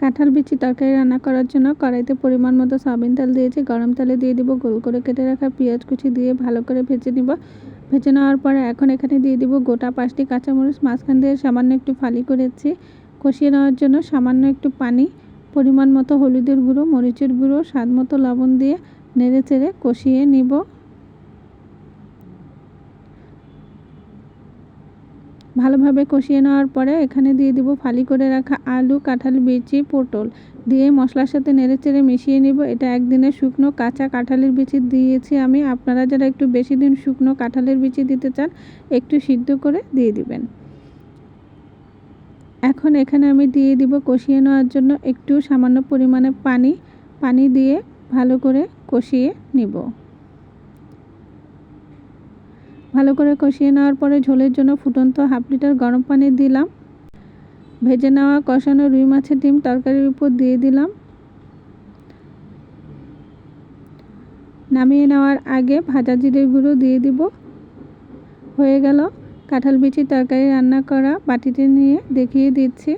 কাঁঠাল বিচি তরকারি রান্না করার জন্য কড়াইতে পরিমাণ মতো সয়াবিন তেল দিয়েছি, গরম তেলে দিয়ে দিব, গোল করে কেটে রাখা পেঁয়াজ কুচি দিয়ে ভালো করে ভেজে নিব। ভেজে নেওয়ার পরে এখন এখানে দিয়ে দিব গোটা পাঁচটি কাঁচামরিচ, মাঝখান দিয়ে সামান্য একটু ফালি করেছি। কষিয়ে নেওয়ার জন্য সামান্য একটু পানি, পরিমাণ মতো হলুদের গুঁড়ো, মরিচের গুঁড়ো, স্বাদ মতো লবণ দিয়ে নেড়ে চেড়ে কষিয়ে নিব। ভালোভাবে কষিয়ে নেওয়ার পরে এখানে দিয়ে দিব ফালি করে রাখা আলু, কাঁঠাল, বিচি, পটল। দিয়ে মশলার সাথে নেড়েচেড়ে মিশিয়ে নিব। এটা একদিনের শুকনো কাঁচা কাঁঠালের বিচি দিয়েছি আমি। আপনারা যারা একটু বেশি দিন শুকনো কাঁঠালের বিচি দিতে চান, একটু সিদ্ধ করে দিয়ে দিবেন। এখন এখানে আমি দিয়ে দিব কষিয়ে নেওয়ার জন্য একটু সামান্য পরিমাণে পানি। পানি দিয়ে ভালো করে কষিয়ে নিব। ভালো করে কষিয়ে নেওয়ার পরে ঝোলের জন্য ফুটন্ত হাফ লিটার গরম পানি দিলাম। ভেজে নেওয়া কষানো রুই মাছের ডিম তরকারির উপর দিয়ে দিলাম। নামিয়ে নেওয়ার আগে ভাজা জিরে গুঁড়ো দিয়ে দিব। হয়ে গেল কাঁঠাল বিচি তরকারি রান্না করা বাটিতে নিয়ে দেখিয়ে দিচ্ছি।